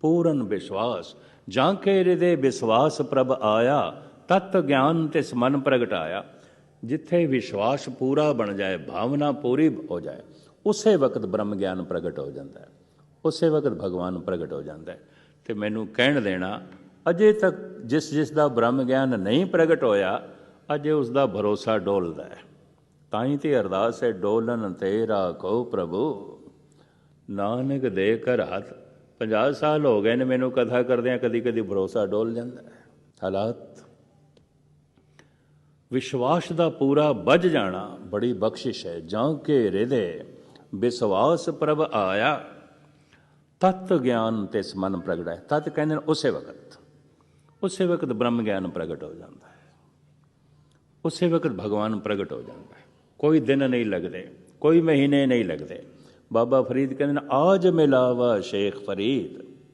ਪੂਰਨ ਵਿਸ਼ਵਾਸ। ਜਾਂ ਕੇ ਹਿਰਦੇ ਵਿਸ਼ਵਾਸ ਪ੍ਰਭ ਆਇਆ, ਤਤ ਗਿਆਨ ਤਿਸ ਮਨ ਪ੍ਰਗਟਾਇਆ। ਜਿੱਥੇ ਵਿਸ਼ਵਾਸ ਪੂਰਾ ਬਣ ਜਾਏ, ਭਾਵਨਾ ਪੂਰੀ ਹੋ ਜਾਏ, ਉਸੇ ਵਕਤ ਬ੍ਰਹਮ ਗਿਆਨ ਪ੍ਰਗਟ ਹੋ ਜਾਂਦਾ ਹੈ। ਉਸੇ ਵਕਤ ਭਗਵਾਨ ਪ੍ਰਗਟ ਹੋ ਜਾਂਦਾ ਹੈ। ਤੇ ਮੈਨੂੰ ਕਹਿਣ ਦੇਣਾ, ਅਜੇ ਤੱਕ ਜਿਸ ਜਿਸ ਦਾ ਬ੍ਰਹਮ ਗਿਆਨ ਨਹੀਂ ਪ੍ਰਗਟ ਹੋਇਆ, ਅਜੇ ਉਸ ਦਾ ਭਰੋਸਾ ਡੋਲਦਾ ਹੈ। ਤਾਂ ਹੀ ਤੇ ਅਰਦਾਸ ਹੈ, ਡੋਲਨ ਤੇਰਾ ਕੋ ਪ੍ਰਭੂ, ਨਾਨਕ ਦੇ ਕਰ ਹੱਥ 50 ਸਾਲ ਹੋ ਗਏ ਨੇ ਮੈਨੂੰ ਕਥਾ ਕਰਦਿਆਂ ਕਦੀ ਕਦੀ ਭਰੋਸਾ ਡੋਲ ਜਾਂਦਾ ਹੈ। ਹਾਲਾਤ। ਵਿਸ਼ਵਾਸ ਦਾ ਪੂਰਾ ਵੱਜ ਜਾਣਾ ਬੜੀ ਬਖਸ਼ਿਸ਼ ਹੈ। ਜਾਂ ਕੇ ਹਿਰਦੇ ਵਿਸ਼ਵਾਸ ਪ੍ਰਭ ਆਇਆ। ਤਤ ਗਿਆਨ ਤੇ ਮਨ ਹੈ ਤਤ ਕਹਿੰਦੇ ਨੇ ਉਸੇ ਵਕਤ। ਉਸੇ ਵਕਤ ਬ੍ਰਹਮ ਗਿਆਨ ਪ੍ਰਗਟ ਹੋ ਜਾਂਦਾ ਹੈ। ਉਸੇ ਵਕਤ ਭਗਵਾਨ ਪ੍ਰਗਟ ਹੋ ਜਾਂਦਾ ਹੈ। ਕੋਈ ਦਿਨ ਨਹੀਂ ਲੱਗਦੇ, ਕੋਈ ਮਹੀਨੇ ਨਹੀਂ ਲੱਗਦੇ। ਬਾਬਾ ਫਰੀਦ ਕਹਿੰਦੇ ਨੇ ਆਜ ਮਿਲਾਵਾ ਸ਼ੇਖ ਫਰੀਦ।